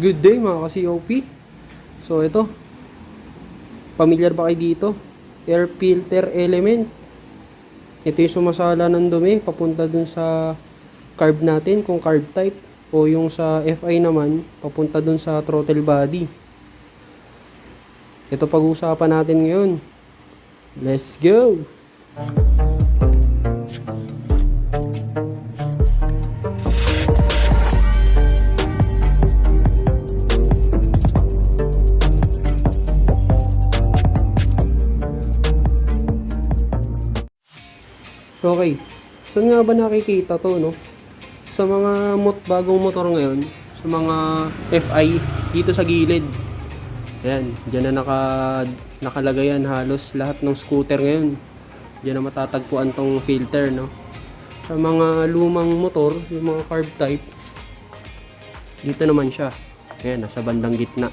Good day mga ka-COP. So ito, familiar ba kayo dito? Air filter element. Ito yung sumasala ng dumi papunta dun sa carb natin kung carb type o yung sa FI naman papunta dun sa throttle body. Ito pag-uusapan natin ngayon. Let's go! Okay. Saan nga ba nakikita to, no? Sa mga mot bagong motor ngayon, sa mga FI, dito sa gilid. Ayan, dyan na naka, nakalagay yan halos lahat ng scooter ngayon. Dyan na matatagpuan tong filter, no? Sa mga lumang motor, yung mga carb type, dito naman siya. Ayan, nasa bandang gitna.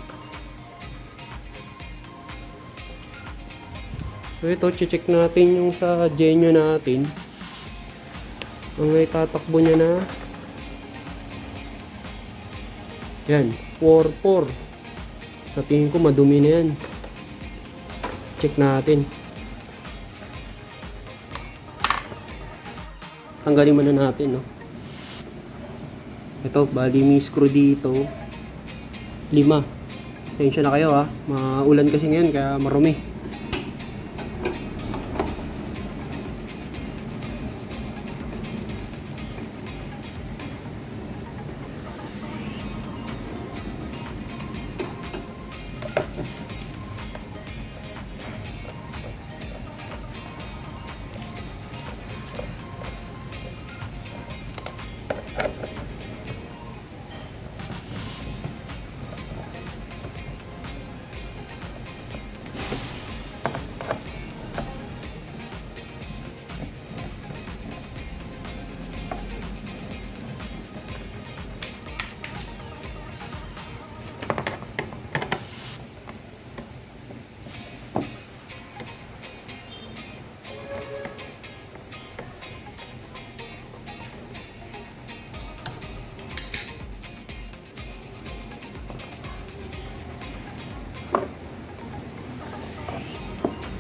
So ito, check natin yung sa Genio natin. Ang may tatakbo niya na Yan, 4-4. Sa tingin ko madumi na yan. Check natin. Tanggalin muna natin, no. Ito, bali may screw dito. Lima. Sensya na kayo, ha. Maulan kasi ngayon, kaya marumi.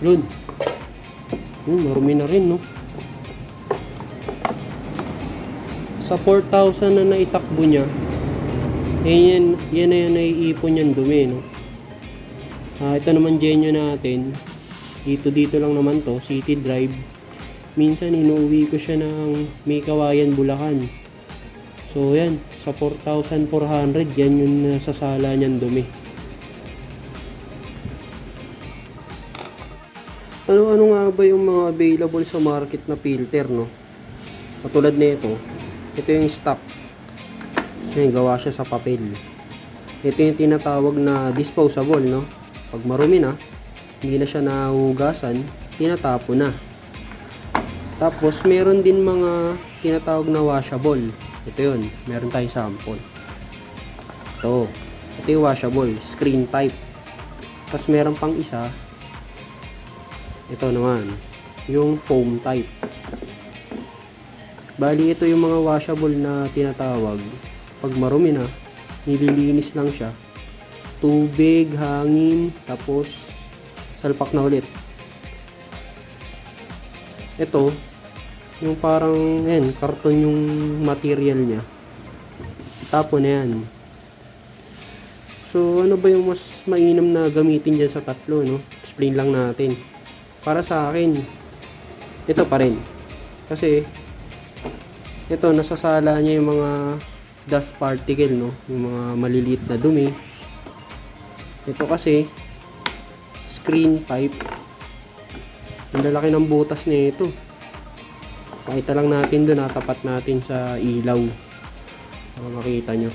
Yun. Yun, marumi na rin, no? Sa 4,000 na naitakbo niya, eh, yan, yan na yan naiipon yan dumi, no? Ah, ito naman genyo natin. Dito dito lang naman to, City Drive. Minsan inuwi ko siya ng may kawayan Bulacan. So yan, sa 4,400 yan yung nasasala niyan dumi. Ano-ano nga ba yung mga available sa market na filter, no? Katulad nito, ito yung stock. Ayan, gawa siya sa papel. Ito yung tinatawag na disposable, no? Pag marumi na, hindi na siya nahugasan, tinatapo na. Tapos, meron din mga tinatawag na washable. Ito yun, meron tayong sample. Ito, ito yung washable, screen type. Tapos meron pang isa, ito naman, yung foam type. Bali, ito yung mga washable na tinatawag. Pag marumi na, nililinis lang siya. Tubig, hangin, tapos salpak na ulit. Ito, yung parang, yan, karton yung material niya. Tapo na yan. So, ano ba yung mas mainam na gamitin dyan sa tatlo, no? Explain lang natin para sa akin ito pa rin. Kasi ito nasasala niya yung mga dust particle no? Yung mga maliliit na dumi. Ito kasi screen type ang lalaki ng butas niya ito. Pakita lang natin doon natapat natin sa ilaw. Para makita nyo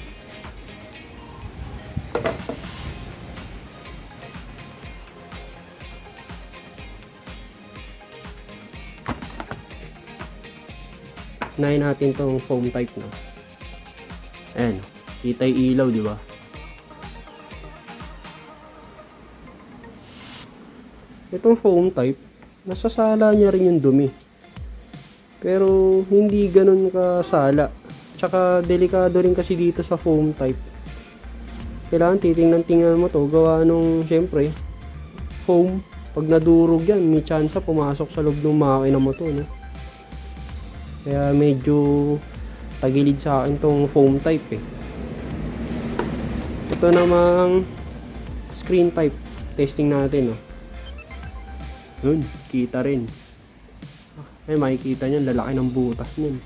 Unahin natin tong foam type no. Ayan. Kita yung ilaw, di ba? Itong foam type, nasasala niya rin yung dumi. Pero hindi ganun kasala. Tsaka delikado rin kasi dito sa foam type. kailangan titingnan tingnan mo to gawa nung syempre foam pag nadurog yan may chance pumasok sa loob ng makina mo to no kaya medyo tagilid sa akin tong foam type eh. Ito namang screen type. Testing natin no yun kita rin. Ay makikita nyo lalaki ng butas nyan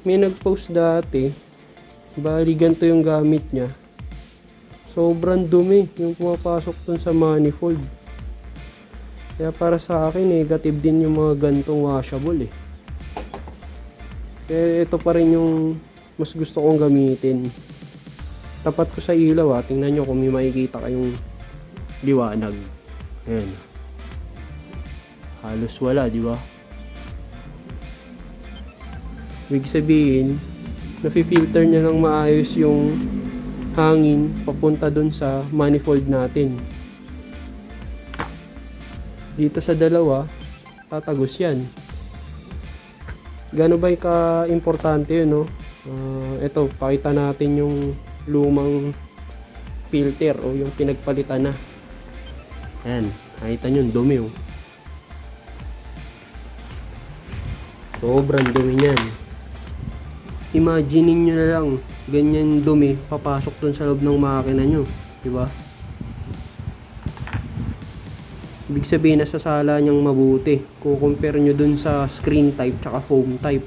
may nag-post dati bali ganito yung gamit niya. Sobrang dumi yung pumapasok dun sa manifold kaya para sa akin negative din yung mga gantong washable eh. Kaya ito pa rin yung mas gusto kong gamitin. Tapat ko sa ilaw ah tingnan nyo kung may makikita kayong liwanag. Ayan. Halos wala di ba? Ibig sabihin, nafi-filter niya lang maayos yung hangin papunta dun sa manifold natin. Dito sa dalawa, tatagos yan. Gano ba ka-importante yun, no? Ah, ito, pakita natin yung lumang filter o yung pinagpalitan na. Ayan, nakita nyo, dumi oh. Sobrang dumi niyan imaginein nyo na lang ganyan dumi papasok dun sa loob ng makina nyo di ba ibig sabihin nasasala niyang mabuti. Kung compare nyo dun sa screen type tsaka foam type.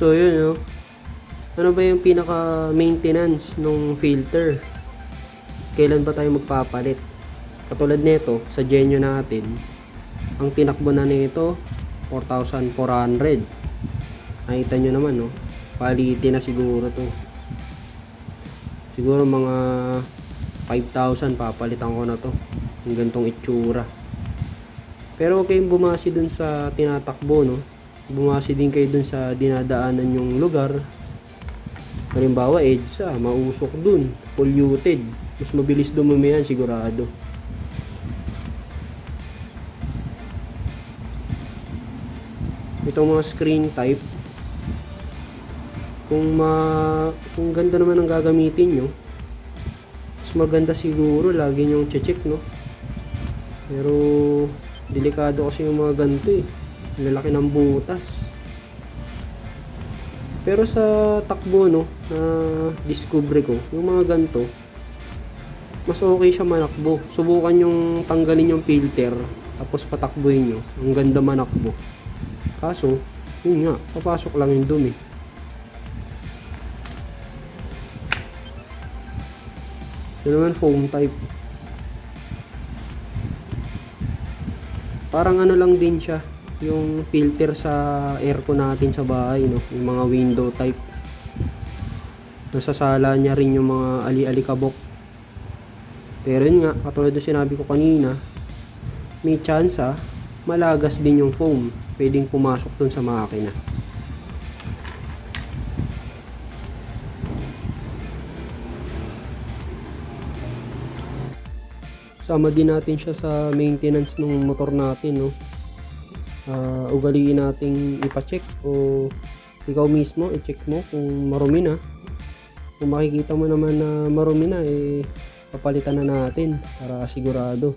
So yun no ano ba yung pinaka maintenance ng filter? Kailan ba tayo magpapalit? Katulad nito sa genyo natin ang tinakbo na nito 4,400 nakita nyo naman no? Palitin na siguro to. Siguro mga 5,000 papalitan ko na to. Yung gantong itsura. Pero okay bumasi dun sa tinatakbo no? Bumasi din kayo dun sa dinadaanan yung lugar. Halimbawa EDSA mausok dun. Polluted. Mas mabilis dumumi yan sigurado. Itong mga screen type kung ma kung ganda naman ang gagamitin nyo mas maganda siguro lagi nyo check no? Pero delikado kasi yung mga ganito eh. Lalaki ng butas. Pero sa takbo no na discovery ko yung mga ganito mas okay siya manakbo. Subukan yung tanggalin yung filter tapos patakbuhin nyo. Ang ganda manakbo. Kaso yun nga papasok lang yung dumi yun naman foam type. Parang ano lang din siya yung filter sa aircon natin sa bahay no? Yung mga window type. Nasasala niya rin yung mga ali-alikabok. Pero yun nga katulad ng sinabi ko kanina may chance malagas din yung foam. Pwedeng pumasok dun sa makina sama din natin siya sa maintenance ng motor natin no? Uh, ugaliin nating ipacheck o ikaw mismo i-check mo kung marumi na. Kung makikita mo naman na marumi na eh papalitan na natin para sigurado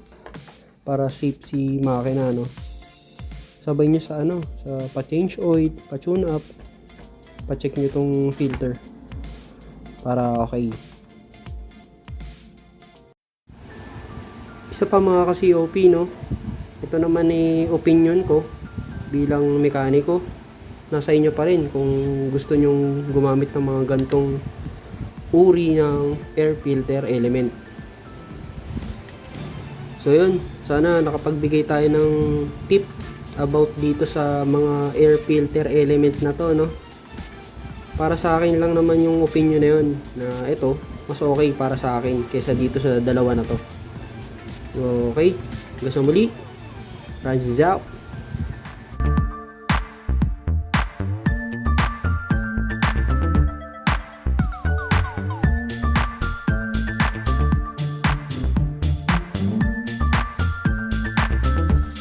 para safe si makina no? Sabay nyo sa ano sa pa-change oil pa-tune up pa-check nyo tong filter para okay isa pa mga ka-COP no? Ito naman ay opinion ko bilang mekaniko. Nasa inyo pa rin kung gusto nyong gumamit ng mga gantong uri ng air filter element. So yun. Sana nakapagbigay tayo ng tip about dito sa mga air filter element na to no? Para sa akin lang naman yung opinion na yun na ito mas okay para sa akin kaysa dito sa dalawa na to okay hanggang sa muli. Francis out